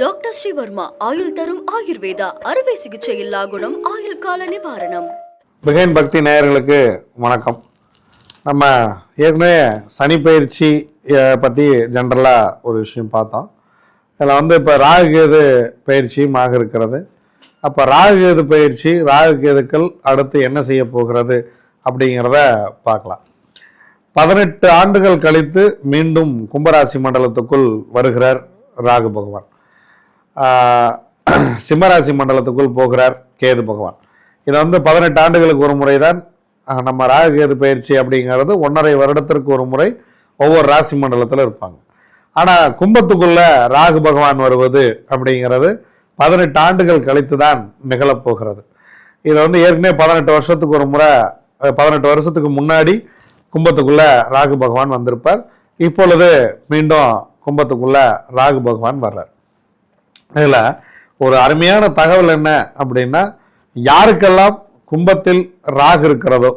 Doctor Sreevarma ஆயுள் தரும் ஆயுர்வேதா அறுவை சிகிச்சை இல்லா குணம் ஆயுள் கால நிவாரணம். பிகைன் பக்தி நேயர்களுக்கு வணக்கம். நம்ம ஏற்கனவே சனி பயிற்சி பற்றி ஜென்ரலாக ஒரு விஷயம் பார்த்தோம். இதில் வந்து இப்போ ராகு கேது பயிற்சியும் ஆக இருக்கிறது. அப்போ ராகு கேது பயிற்சி ராகு கேதுக்கள் அடுத்து என்ன செய்ய போகிறது அப்படிங்கிறத பார்க்கலாம். பதினெட்டு ஆண்டுகள் கழித்து மீண்டும் கும்பராசி மண்டலத்துக்குள் வருகிறார் ராகு பகவான். சிம்மராசி மண்டலத்துக்குள் போகிறார் கேது பகவான். இதை வந்து பதினெட்டு ஆண்டுகளுக்கு ஒரு முறை தான் நம்ம ராகு கேது பயிற்சி அப்படிங்கிறது ஒன்றரை வருடத்திற்கு ஒரு முறை ஒவ்வொரு ராசி மண்டலத்தில் இருப்பாங்க. ஆனால் கும்பத்துக்குள்ள ராகு பகவான் வருவது அப்படிங்கிறது பதினெட்டு ஆண்டுகள் கழித்து தான் நிகழப்போகிறது இதை வந்து ஏற்கனவே பதினெட்டு வருஷத்துக்கு ஒரு முறை பதினெட்டு வருஷத்துக்கு முன்னாடி கும்பத்துக்குள்ளே ராகு பகவான் வந்திருப்பார். இப்பொழுது மீண்டும் கும்பத்துக்குள்ளே ராகு பகவான் வர்றார். இதில் ஒரு அருமையான தகவல் என்ன அப்படின்னா யாருக்கெல்லாம் கும்பத்தில் ராகு இருக்கிறதோ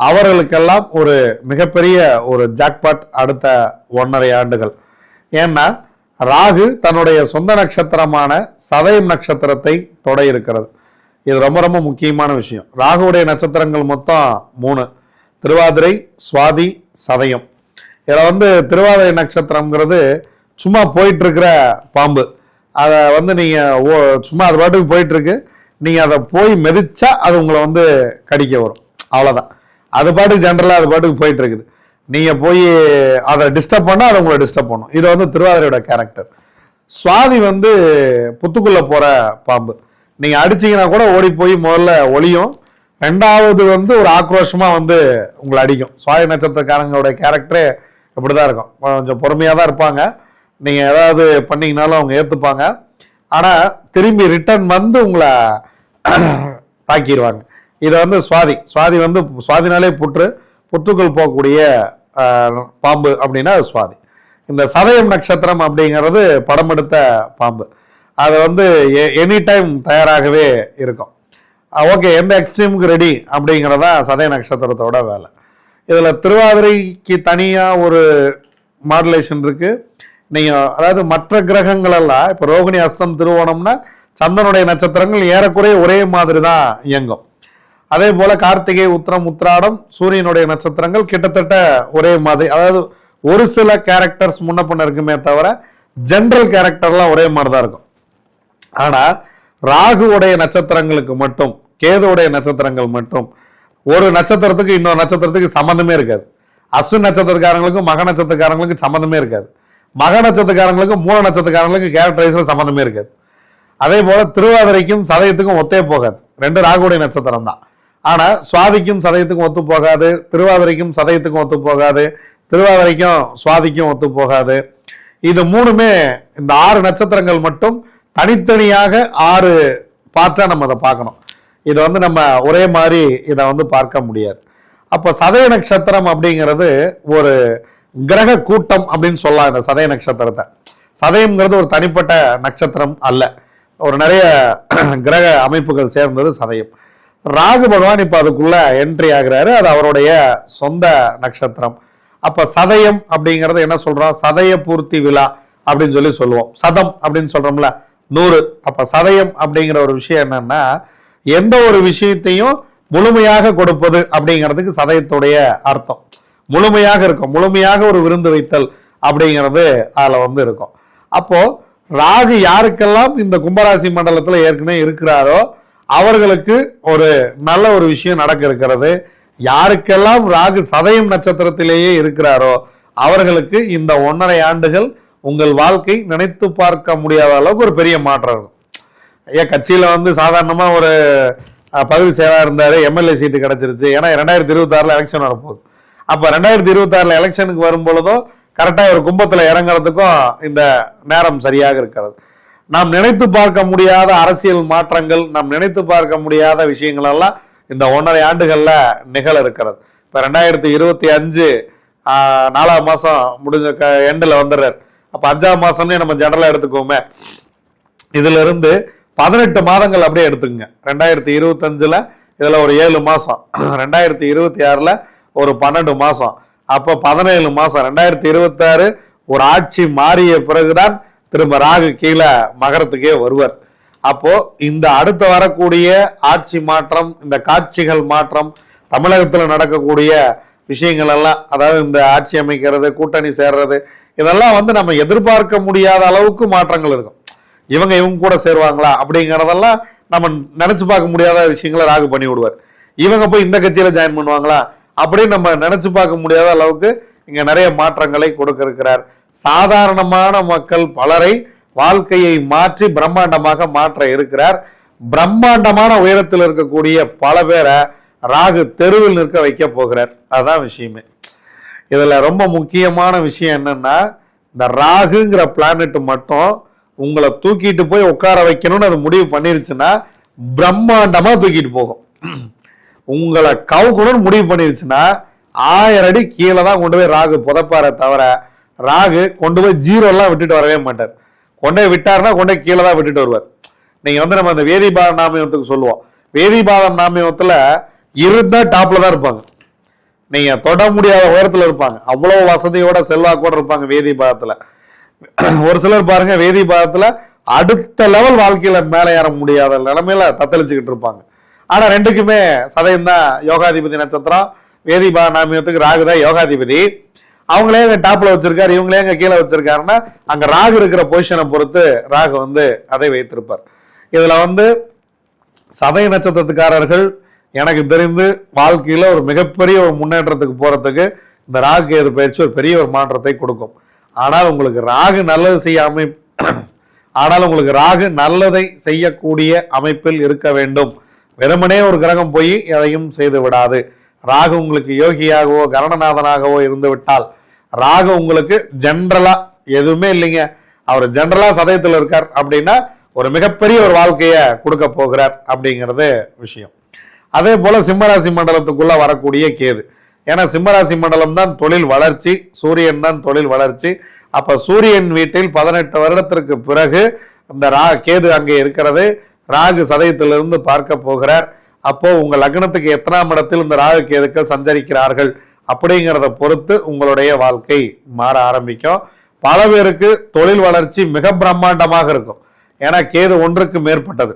அவர்களுக்கெல்லாம் ஒரு மிகப்பெரிய ஒரு ஜாக்பாட் அடுத்த ஒன்றரை ஆண்டுகள். ஏன்னா ராகு தன்னுடைய சொந்த நட்சத்திரமான சதயம் நட்சத்திரத்தை தொட இருக்கிறது. இது ரொம்ப ரொம்ப முக்கியமான விஷயம். ராகுவுடைய நட்சத்திரங்கள் மொத்தம் மூணு. திருவாதிரை சுவாதி சதயம். இதில் வந்து திருவாதிரை நட்சத்திரங்கிறது சும்மா போயிட்டு இருக்கிற பாம்பு. அதை வந்து நீங்கள் ஓ சும்மா அது பாட்டுக்கு போயிட்டுருக்கு. நீங்கள் அதை போய் மெதிச்சா அது உங்களை வந்து கடிக்க வரும். அவ்வளோதான் அது பாட்டுக்கு ஜென்ரலாக அது பாட்டுக்கு போயிட்டு இருக்குது நீங்கள் போய் அதை டிஸ்டர்ப் பண்ணால் அதை உங்களை டிஸ்டர்ப் பண்ணும். இது வந்து திருவாதிரையோட கேரக்டர் சுவாதி வந்து புத்துக்குள்ளே போகிற பாம்பு. நீங்கள் அடிச்சீங்கன்னா கூட ஓடி போய் முதல்ல ஒளியும். ரெண்டாவது வந்து ஒரு ஆக்ரோஷமாக வந்து உங்களை அடிக்கும். சுவாதி நட்சத்திரக்காரங்களோட கேரக்டரே இப்படி தான் இருக்கும். கொஞ்சம் பொறுமையாக தான் இருப்பாங்க. நீங்கள் ஏதாவது பண்ணிங்கனாலும் அவங்க ஏற்றுப்பாங்க ஆனால் திரும்பி ரிட்டர்ன் வந்து உங்களை தாக்கிடுவாங்க இதை வந்து சுவாதி சுவாதி வந்து சுவாதினாலே புற்று புற்றுக்குள் போகக்கூடிய பாம்பு அப்படின்னா சுவாதி. இந்த சதயம் நட்சத்திரம் அப்படிங்கிறது படம் எடுத்த பாம்பு. அது வந்து எனி டைம் தயாராகவே இருக்கும். ஓகே எந்த எக்ஸ்ட்ரீமுக்கு ரெடி அப்படிங்கிறதா சதய நட்சத்திரத்தோட வேலை. இதில் திருவாதிரைக்கு தனியாக ஒரு மாடுலேஷன் இருக்குது நீங்கள் அதாவது மற்ற கிரகங்களெல்லாம் இப்போ ரோகிணி அஸ்தம் திருவோணம்னா சந்தனுடைய நட்சத்திரங்கள் ஏறக்குறைய ஒரே மாதிரி தான் இயங்கும். அதே போல் கார்த்திகை உத்திரம் உத்திராடம் சூரியனுடைய நட்சத்திரங்கள் கிட்டத்தட்ட ஒரே மாதிரி. அதாவது ஒரு சில கேரக்டர்ஸ் முன்ன பின்ன இருக்குமே தவிர ஜென்ரல் கேரக்டர்லாம் ஒரே மாதிரி தான் இருக்கும். ஆனால் ராகுவுடைய நட்சத்திரங்களுக்கு மட்டும் கேதுவுடைய நட்சத்திரங்கள் மட்டும் ஒரு நட்சத்திரத்துக்கு இன்னொரு நட்சத்திரத்துக்கு சம்மந்தமே இருக்காது. அஸ்வின் நட்சத்திரக்காரங்களுக்கும் மக நட்சத்திரக்காரங்களுக்கும் சம்மந்தமே இருக்காது. மக நட்சத்திரக்காரங்களுக்கும் மூல நட்சத்திரக்காரங்களுக்கும் கேரக்டரைஸில் சம்மந்தமே இருக்காது. அதே போல் திருவாதிரைக்கும் சதயத்துக்கும் ஒத்தே போகாது. ரெண்டு ராகுடைய நட்சத்திரம் தான் ஆனால் சுவாதிக்கும் சதயத்துக்கும் ஒத்து போகாது திருவாதிரைக்கும் சதயத்துக்கும் ஒத்து போகாது திருவாதிரைக்கும் சுவாதிக்கும் ஒத்து போகாது. இது மூணுமே இந்த ஆறு நட்சத்திரங்கள் மட்டும் தனித்தனியாக ஆறு பார்ட்டாக நம்ம அதை பார்க்கணும். இதை வந்து நம்ம ஒரே மாதிரி இதை வந்து பார்க்க முடியாது. அப்போ சதய நட்சத்திரம் அப்படிங்கிறது ஒரு கிரக கூட்டம் அப்படின்னு சொல்லலாம் இந்த சதய நட்சத்திரத்தை. சதயம்ங்கிறது ஒரு தனிப்பட்ட நட்சத்திரம் அல்ல. ஒரு நிறைய கிரக அமைப்புகள் சேர்ந்தது சதயம். ராகு பகவான் இப்போ அதுக்குள்ள என்ட்ரி ஆகுறாரு. அது அவருடைய சொந்த நட்சத்திரம். அப்போ சதயம் அப்படிங்கிறது என்ன சொல்றோம்? சதய பூர்த்தி விழா அப்படின்னு சொல்லி சொல்லுவோம். சதம் அப்படின்னு சொல்றோம்ல நூறு. அப்போ சதயம் அப்படிங்கிற ஒரு விஷயம் என்னன்னா எந்த ஒரு விஷயத்தையும் முழுமையாக கொடுப்பது அப்படிங்கிறதுக்கு சதயத்துடைய அர்த்தம். முழுமையாக இருக்கும். முழுமையாக ஒரு விருந்து வைத்தல் அப்படிங்கிறது அதில் வந்து இருக்கும். அப்போது ராகு யாருக்கெல்லாம் இந்த கும்பராசி மண்டலத்தில் ஏற்கனவே இருக்கிறாரோ அவர்களுக்கு ஒரு நல்ல ஒரு விஷயம் நடக்க இருக்கிறது. யாருக்கெல்லாம் ராகு சதயம் நட்சத்திரத்திலேயே இருக்கிறாரோ அவர்களுக்கு இந்த ஒன்றரை ஆண்டுகள் உங்கள் வாழ்க்கை நினைத்து பார்க்க முடியாத அளவுக்கு ஒரு பெரிய மாற்றம் இருக்கும். ஏன் கட்சியில் வந்து சாதாரணமாக ஒரு பதவி சேவா இருந்தார் எம்எல்ஏ சீட்டு கிடச்சிருச்சு. ஏன்னா ரெண்டாயிரத்தி இருபத்தாறுல எலெக்ஷன் வரப்போகுது. அப்போ ரெண்டாயிரத்தி இருபத்தாறில் எலெக்ஷனுக்கு வரும்பொழுதோ கரெக்டாக ஒரு கும்பத்தில் இறங்குறதுக்கும் இந்த நேரம் சரியாக இருக்கிறது. நாம் நினைத்து பார்க்க முடியாத அரசியல் மாற்றங்கள் நாம் நினைத்து பார்க்க முடியாத விஷயங்கள் எல்லாம் இந்த ஒன்றரை ஆண்டுகளில் நிகழ இருக்கிறது. இப்போ ரெண்டாயிரத்தி இருபத்தி அஞ்சு நாலாம் மாதம் முடிஞ்ச எண்டில் வந்துடுறார் அப்போ அஞ்சாம் மாதம்னே நம்ம ஜெனரலாக எடுத்துக்கோமே இதுல இருந்து பதினெட்டு மாதங்கள் அப்படியே எடுத்துக்கங்க. ரெண்டாயிரத்தி இருபத்தஞ்சில் இதில் ஒரு ஏழு மாதம் ரெண்டாயிரத்தி இருபத்தி ஆறில் ஒரு பன்னெண்டு மாதம் அப்போ பதினேழு மாதம் ரெண்டாயிரத்தி இருபத்தாறு ஒரு ஆட்சி மாறிய பிறகுதான் திரும்ப ராகு கீழே மகரத்துக்கே வருவார். அப்போ இந்த அடுத்து வரக்கூடிய ஆட்சி மாற்றம் இந்த காட்சிகள் மாற்றம் தமிழகத்தில் நடக்கக்கூடிய விஷயங்கள் எல்லாம் அதாவது இந்த ஆட்சி அமைக்கிறது கூட்டணி சேர்றது இதெல்லாம் வந்து நம்ம எதிர்பார்க்க முடியாத அளவுக்கு மாற்றங்கள் இருக்கும். இவங்க இவங்க கூட சேருவாங்களா அப்படிங்கிறதெல்லாம் நம்ம நினைச்சு பார்க்க முடியாத விஷயங்களை ராகு பண்ணி விடுவார் இவங்க போய் இந்த கட்சியில ஜாயின் பண்ணுவாங்களா? அப்படின்னு நம்ம நினைச்சு பார்க்க முடியாத அளவுக்கு இங்க நிறைய மாற்றங்களை கொடுக்க இருக்கிறார் சாதாரணமான மக்கள் பலரை வாழ்க்கையை மாற்றி பிரம்மாண்டமாக மாற்ற இருக்கிறார். பிரம்மாண்டமான உயரத்தில் இருக்கக்கூடிய பல பேரை ராகு தெருவில் நிற்க வைக்க போகிறார். அதான் விஷயமே. இதில் ரொம்ப முக்கியமான விஷயம் என்னன்னா இந்த ராகுங்கிற பிளானட் மட்டும் உங்களை தூக்கிட்டு போய் உட்கார வைக்கணும்னு அது முடிவு பண்ணிருச்சுன்னா பிரம்மாண்டமாக தூக்கிட்டு போகும். உங்களை கவுக்கணும்னு முடிவு பண்ணிருச்சுன்னா ஆயிரம் அடி கீழே தான் கொண்டு போய் ராகு புதைப்பாரே தவிர ராகு கொண்டு போய் ஜீரோலாம் விட்டுட்டு வரவே மாட்டார். கொண்டு போய் விட்டாருன்னா கொண்டு போய் கீழே தான் விட்டுட்டு வருவார். நீங்க வந்து நம்ம அந்த வேதிபாத நாமயத்துக்கு சொல்லுவோம். வேதிபாதம் நாமயத்தில் இருந்தால் டாப்பில் தான் இருப்பாங்க. நீங்கள் தொட முடியாத உயரத்தில் இருப்பாங்க. அவ்வளோ வசதியோட செல்வாக்கோட இருப்பாங்க வேதிபாதத்தில் ஒரு சிலர் பாருங்க வேதிபாதத்தில் அடுத்த லெவல் வாழ்க்கையில் மேலே ஏற முடியாத நிலமையில தத்தளிச்சுக்கிட்டு இருப்பாங்க. ஆனா ரெண்டுக்குமே சதயம் தான் யோகாதிபதி நட்சத்திரம். வேதி நாமியத்துக்கு ராகு தான் யோகாதிபதி. அவங்களே எங்க டாப்ல வச்சிருக்காரு இவங்களே எங்க கீழே வச்சிருக்காருன்னா அங்க ராகு இருக்கிற பொசிஷனை பொறுத்து ராகு வந்து அதை வைத்திருப்பார். இதுல வந்து சதய நட்சத்திரத்துக்காரர்கள் எனக்கு தெரிந்து வாழ்க்கையில ஒரு மிகப்பெரிய ஒரு முன்னேற்றத்துக்கு போறதுக்கு இந்த ராகு கேது பயிற்சி ஒரு பெரிய ஒரு மாற்றத்தை கொடுக்கும். ஆனால் உங்களுக்கு ராகு நல்லது செய்ய அமை ஆனால் உங்களுக்கு ராகு நல்லதை செய்யக்கூடிய அமைப்பில் இருக்க வேண்டும். வெறுமனே ஒரு கிரகம் போய் எதையும் செய்து விடாது. ராகு உங்களுக்கு யோகியாகவோ கரணநாதனாகவோ இருந்து விட்டால் ராகு உங்களுக்கு ஜென்ரலா எதுவுமே இல்லைங்க. அவர் ஜென்ரலா சதயத்தில் இருக்கார் அப்படின்னா ஒரு மிகப்பெரிய ஒரு வாழ்க்கையை கொடுக்க போகிறார் அப்படிங்கிறது விஷயம். அதே போல சிம்மராசி மண்டலத்துக்குள்ள வரக்கூடிய கேது. ஏன்னா சிம்மராசி மண்டலம் தான் தொழில் வளர்ச்சி சூரியன் தான் தொழில் வளர்ச்சி. அப்ப சூரியன் வீட்டில் பதினெட்டு வருடத்திற்கு பிறகு இந்த ரா கேது அங்கே இருக்கிறது. ராகு சதயத்திலிருந்து பார்க்க போகிறார். அப்போ உங்க லக்னத்துக்கு எத்தனாம் இடத்தில் இந்த ராகு கேதுக்கள் சஞ்சரிக்கிறார்கள் அப்படிங்கிறத பொறுத்து உங்களுடைய வாழ்க்கை மாற ஆரம்பிக்கும். பல பேருக்கு தொழில் வளர்ச்சி மிக பிரம்மாண்டமாக இருக்கும். ஏன்னா கேது ஒன்றுக்கு மேற்பட்டது.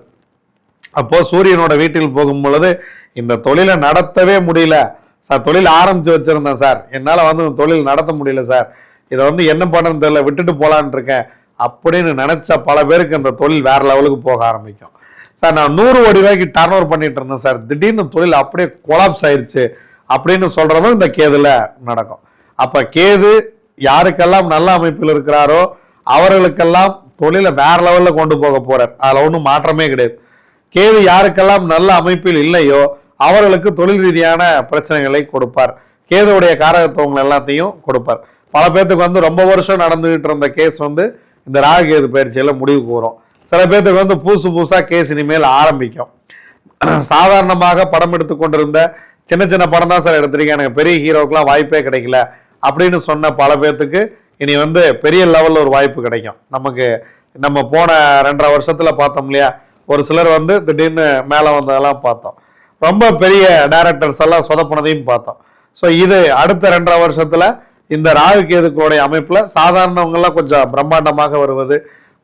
அப்போ சூரியனோட வீட்டில் போகும் பொழுது இந்த தொழிலை நடத்தவே முடியல. சார் தொழில் ஆரம்பிச்சு வச்சிருந்தேன் சார். என்னால் வந்து இந்த தொழில் நடத்த முடியல சார். இதை வந்து என்ன பண்ணணும்னு தெரியல விட்டுட்டு போலான் இருக்கேன். அப்படின்னு நினச்சா பல பேருக்கு இந்த தொழில் வேற லெவலுக்கு போக ஆரம்பிக்கும். சார் நான் நூறு கோடி ரூபாய்க்கு டர்ன் ஓவர் பண்ணிட்டு இருந்தேன் சார். திடீர்னு தொழில் அப்படியே கொலாப்ஸ் ஆயிடுச்சு அப்படின்னு சொல்கிறதும் இந்த கேதில் நடக்கும். அப்போ கேது யாருக்கெல்லாம் நல்ல அமைப்பில் இருக்கிறாரோ அவர்களுக்கெல்லாம் தொழிலை வேற லெவலில் கொண்டு போக போகிறார் அதில் ஒன்றும் மாற்றமே கிடையாது. கேது யாருக்கெல்லாம் நல்ல அமைப்பில் இல்லையோ அவர்களுக்கு தொழில் ரீதியான பிரச்சனைகளை கொடுப்பார். கேதுவுடைய காரகத்துவங்கள் எல்லாத்தையும் கொடுப்பார். பல பேர்த்துக்கு வந்து ரொம்ப வருஷம் நடந்துகிட்டு இருந்த கேஸ் வந்து இந்த ராகு பயிற்சியெல்லாம் முடிவு முடிவுக்கு வரும் சில பேர்த்துக்கு வந்து புதுசு புதுசாக கேஸ் இனிமேல் ஆரம்பிக்கும். சாதாரணமாக படம் எடுத்து கொண்டிருந்த சின்ன சின்ன படம் தான் சார் எடுத்திருக்கேன் எனக்கு பெரிய ஹீரோக்கெலாம் வாய்ப்பே கிடைக்கல. அப்படின்னு சொன்ன பல பேர்த்துக்கு இனி வந்து பெரிய லெவலில் ஒரு வாய்ப்பு கிடைக்கும். நமக்கு நம்ம போன ரெண்டரை வருஷத்தில் பார்த்தோம் இல்லையா? ஒரு சிலர் வந்து திடீர்னு மேலே வந்ததெல்லாம் பார்த்தோம். ரொம்ப பெரிய டேரக்டர்ஸ் எல்லாம் சொதப்பினதையும் பார்த்தோம். ஸோ இது அடுத்த ரெண்டரை வருஷத்தில் இந்த ராகு கேதுக்களுடைய அமைப்புல சாதாரணவங்கெல்லாம் கொஞ்சம் பிரம்மாண்டமாக வருவது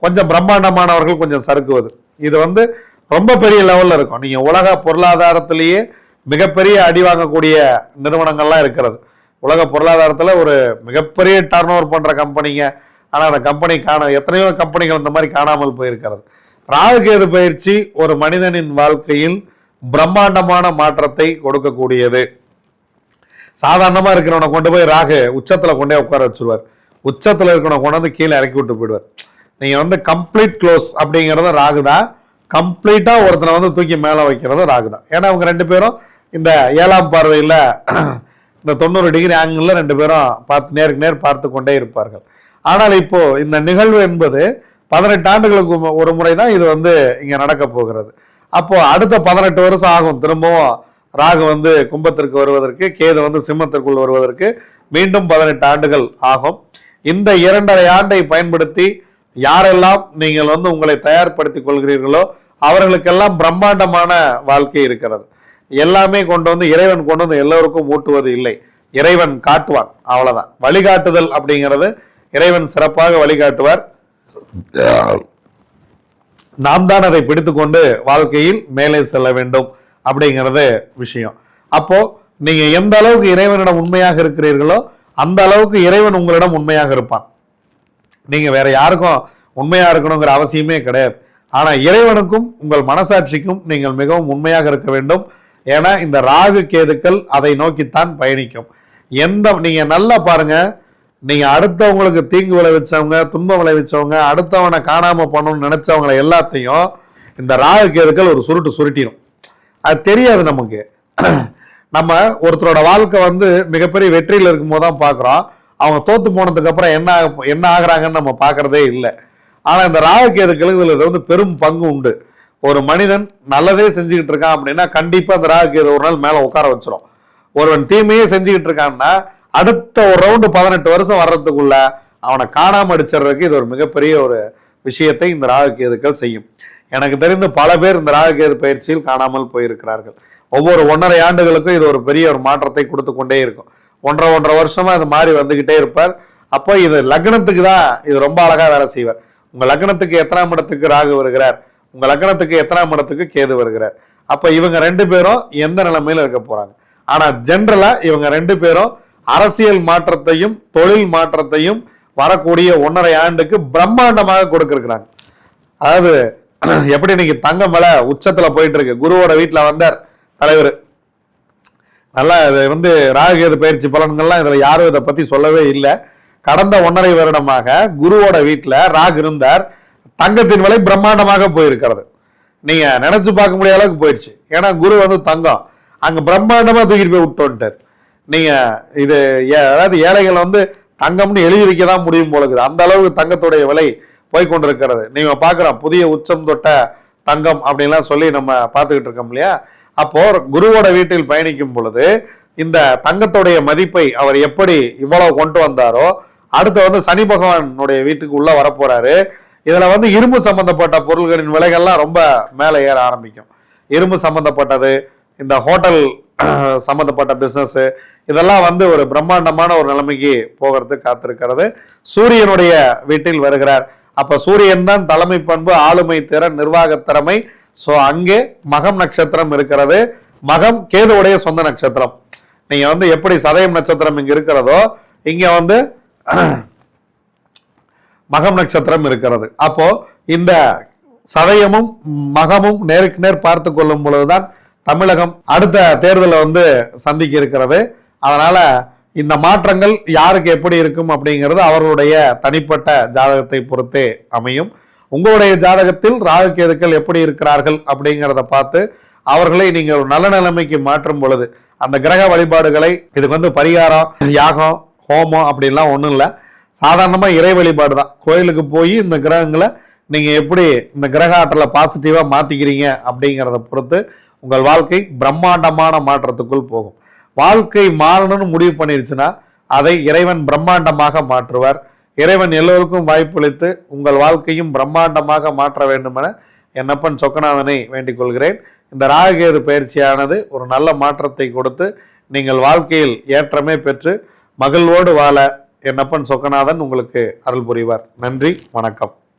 கொஞ்சம் பிரம்மாண்டமானவர்கள் கொஞ்சம் சறுக்குவது. இது வந்து ரொம்ப பெரிய லெவலில் இருக்கும். நீங்கள் உலக பொருளாதாரத்திலேயே மிகப்பெரிய அடி வாங்கக்கூடிய நிறுவனங்கள்லாம் இருக்கிறது. உலக பொருளாதாரத்தில் ஒரு மிகப்பெரிய டர்ன் ஓவர் பண்ணுற கம்பெனிங்க ஆனால் அந்த கம்பெனி காண எத்தனையோ கம்பெனிகள் இந்த மாதிரி காணாமல் போயிருக்கிறது. ராகு கேது பயிற்சி ஒரு மனிதனின் வாழ்க்கையில் பிரம்மாண்டமான மாற்றத்தை கொடுக்கக்கூடியது. சாதாரணமா இருக்கிறவனை கொண்டு போய் ராகு உச்சத்துல கொண்டே உட்கார வச்சிருவார். உச்சத்துல இருக்கிறவனை கொண்டு வந்து கீழே இறக்கி விட்டு போயிடுவார். நீங்க வந்து கம்ப்ளீட் க்ளோஸ் அப்படிங்கிறத ராகு தான். கம்ப்ளீட்டா ஒருத்தனை வந்து தூக்கி மேல வைக்கிறது ராகு தான். ஏன்னா அவங்க ரெண்டு பேரும் இந்த ஏழாம் பார்வையில இந்த தொண்ணூறு டிகிரி ஆங்கிள் ரெண்டு பேரும் பார்த்து நேருக்கு நேர் பார்த்து கொண்டே இருப்பார்கள். ஆனால் இப்போ இந்த நிகழ்வு என்பது பதினெட்டு ஆண்டுகளுக்கு ஒரு முறை தான் இது வந்து இங்கே நடக்க போகிறது. அப்போ அடுத்த பதினெட்டு வருஷம் ஆகும். திரும்பவும் ராகு வந்து கும்பத்திற்கு வருவதற்கு கேது வந்து சிம்மத்திற்குள் வருவதற்கு மீண்டும் பதினெட்டு ஆண்டுகள் ஆகும். இந்த இரண்டரை ஆண்டை பயன்படுத்தி யாரெல்லாம் நீங்கள் வந்து உங்களை தயார்படுத்திக் கொள்கிறீர்களோ அவர்களுக்கெல்லாம் பிரம்மாண்டமான வாழ்க்கை இருக்கிறது. எல்லாமே கொண்டு வந்து இறைவன் கொண்டு வந்து எல்லோருக்கும் ஊட்டுவது இல்லை. இறைவன் காட்டுவான் அவ்வளவுதான். வழிகாட்டுதல் அப்படிங்கிறது இறைவன் சிறப்பாக வழிகாட்டுவார். நாம் தான் அதை பிடித்துக்கொண்டு வாழ்க்கையில் மேலே செல்ல வேண்டும். அப்படிங்கிறது விஷயம். அப்போ நீங்க எந்த அளவுக்கு இறைவனிடம் உண்மையாக இருக்கிறீர்களோ அந்த அளவுக்கு இறைவன் உங்களிடம் உண்மையாக இருப்பான். நீங்க வேற யாருக்கும் உண்மையா இருக்கணுங்கிற அவசியமே கிடையாது. ஆனா இறைவனுக்கும் உங்கள் மனசாட்சிக்கும் நீங்கள் மிகவும் உண்மையாக இருக்க வேண்டும். ஏன்னா இந்த ராகு கேதுக்கள் அதை நோக்கித்தான் பயணிக்கும். எந்த நீங்க நல்லா பாருங்க. நீங்க அடுத்தவங்களுக்கு தீங்கு விளைவிச்சவங்க துன்பம் விளைவிச்சவங்க அடுத்தவனை காணாம பண்ணணும்னு நினைச்சவங்களை எல்லாத்தையும் இந்த ராகு கேதுக்கள் ஒரு சுருட்டு சுருட்டிடும் அது தெரியாது நமக்கு. நம்ம ஒருத்தரோட வாழ்க்கை வந்து மிகப்பெரிய வெற்றியில் இருக்கும்போது தான் பார்க்குறோம் அவங்க தோத்து போனதுக்கு அப்புறம் என்ன ஆக- என்ன ஆகுறாங்கன்னு நம்ம பார்க்கறதே இல்லை. ஆனால் இந்த ராகுகேதுக்களுக்கு இதில் இது வந்து பெரும் பங்கு உண்டு. ஒரு மனிதன் நல்லதே செஞ்சுக்கிட்டு இருக்கான் அப்படின்னா கண்டிப்பாக அந்த ராகுகேது ஒரு நாள் மேலே உட்கார வச்சிடும் ஒருவன் தீமையே செஞ்சுக்கிட்டு இருக்கான்னா அடுத்த ஒரு ரவுண்டு பதினெட்டு வருஷம் வர்றதுக்குள்ள அவனை காணாமல் அடிச்சிடுறதுக்கு இது ஒரு மிகப்பெரிய ஒரு விஷயத்தை இந்த ராகுகேதுக்கள் செய்யும். எனக்கு தெரிந்து பல பேர் இந்த ராகுகேது பயிற்சியில் காணாமல் போயிருக்கிறார்கள். ஒவ்வொரு ஒன்றரை ஆண்டுகளுக்கும் இது ஒரு பெரிய ஒரு மாற்றத்தை கொடுத்து கொண்டே இருக்கும். ஒன்றரை ஒன்றரை வருஷமா இது மாறி வந்துகிட்டே இருப்பார். அப்போ இது லக்னத்துக்கு தான் இது ரொம்ப அழகா வேலை செய்வார். உங்க லக்னத்துக்கு எத்தனாம் இடத்துக்கு ராகு வருகிறார்? உங்க லக்னத்துக்கு எத்தனாம் இடத்துக்கு கேது வருகிறார்? அப்ப இவங்க ரெண்டு பேரும் எந்த நிலைமையில இருக்க போறாங்க? ஆனா ஜென்ரலா இவங்க ரெண்டு பேரும் அரசியல் மாற்றத்தையும் தொழில் மாற்றத்தையும் வரக்கூடிய ஒன்றரை ஆண்டுக்கு பிரம்மாண்டமாக கொடுக்கிருக்கிறாங்க அதாவது எப்படி இன்னைக்கு தங்கம் விலை உச்சத்துல போயிட்டு இருக்கு? குருவோட வீட்டுல வந்தார் தலைவர். நல்லா இது வந்து ராகுகேது பயிற்சி பலன்கள்லாம் இதுல யாரும் இதை பத்தி சொல்லவே இல்லை. கடந்த ஒன்றரை வருடமாக குருவோட வீட்டுல ராகு இருந்தார். தங்கத்தின் விலை பிரம்மாண்டமாக போயிருக்கிறது. நீங்க நினைச்சு பார்க்க முடியாத அளவுக்கு போயிடுச்சு. ஏன்னா குரு வந்து தங்கம். அங்க பிரம்மாண்டமா தூக்கிட்டு போய் விட்டு நீங்க இது ஏ- அதாவது ஏழைகள் வந்து தங்கம்னு எழுதி வைக்க தான் முடியும் போல இருக்குது. அந்த அளவுக்கு தங்கத்துடைய விலை போய் கொண்டிருக்கிறது நீங்க பார்க்கலாம் புதிய உச்சம் தொட்ட தங்கம் அப்படின்லாம் சொல்லி நம்ம பார்த்துக்கிட்டு இருக்கோம் இல்லையா? அப்போ குருவோட வீட்டில் பயணிக்கும் பொழுது இந்த தங்கத்துடைய மதிப்பை அவர் எப்படி இவ்வளவு கொண்டு வந்தாரோ அடுத்து வந்து சனி பகவானுடைய வீட்டுக்கு உள்ள வரப்போறாரு. இதுல வந்து இரும்பு சம்பந்தப்பட்ட பொருள்களின் விலைகள்லாம் ரொம்ப மேலே ஏற ஆரம்பிக்கும். இரும்பு சம்பந்தப்பட்டது இந்த ஹோட்டல் சம்பந்தப்பட்ட பிசினஸ் இதெல்லாம் வந்து ஒரு பிரம்மாண்டமான ஒரு நிலைமைக்கு போகிறதுக்கு காத்திருக்கிறது. சூரியனுடைய வீட்டில் வருகிறார். அப்போ சூரியன் தான் தலைமை பண்பு ஆளுமை திறன் நிர்வாக திறமை. ஸோ அங்கே மகம் நட்சத்திரம் இருக்கிறது. மகம் கேதுவுடைய சொந்த நட்சத்திரம். நீங்கள் வந்து எப்படி சதயம் நட்சத்திரம் இங்கே இருக்கிறதோ இங்கே வந்து மகம் நட்சத்திரம் இருக்கிறது. அப்போ இந்த சதயமும் மகமும் நேருக்கு நேர் பார்த்து கொள்ளும் பொழுதுதான் தமிழகம் அடுத்த தேர்தலை வந்து சந்திக்க இருக்கிறது. அதனால இந்த மாற்றங்கள் யாருக்கு எப்படி இருக்கும் அப்படிங்கிறது அவர்களுடைய தனிப்பட்ட ஜாதகத்தை பொறுத்தே அமையும். உங்களுடைய ஜாதகத்தில் ராகு கேதுக்கள் எப்படி இருக்கிறார்கள் அப்படிங்கிறத பார்த்து அவர்களை நீங்கள் ஒரு நல்ல நிலைமைக்கு மாற்றும் பொழுது அந்த கிரக வழிபாடுகளை இதுக்கு வந்து பரிகாரம் யாகம் ஹோமம் அப்படின்லாம் ஒன்றும் இல்லை. சாதாரணமாக இறை வழிபாடு தான். கோயிலுக்கு போய் இந்த கிரகங்களை நீங்கள் எப்படி இந்த கிரக ஆற்றலை பாசிட்டிவாக மாற்றிக்கிறீங்க அப்படிங்கிறத பொறுத்து உங்கள் வாழ்க்கை பிரம்மாண்டமான மாற்றத்துக்குள் போகும். வாழ்க்கை மாறணும்னு முடிவு பண்ணிருச்சுன்னா அதை இறைவன் பிரம்மாண்டமாக மாற்றுவார். இறைவன் எல்லோருக்கும் வாய்ப்பளித்து உங்கள் வாழ்க்கையும் பிரம்மாண்டமாக மாற்ற வேண்டுமென என்னப்பன் சொக்கநாதனை வேண்டிக் கொள்கிறேன். இந்த ராககேது பயிற்சியானது ஒரு நல்ல மாற்றத்தை கொடுத்து நீங்கள் வாழ்க்கையில் ஏற்றமே பெற்று மகிழ்வோடு வாழ என்னப்பன் சொக்கநாதன் உங்களுக்கு அருள் புரிவார். நன்றி வணக்கம்.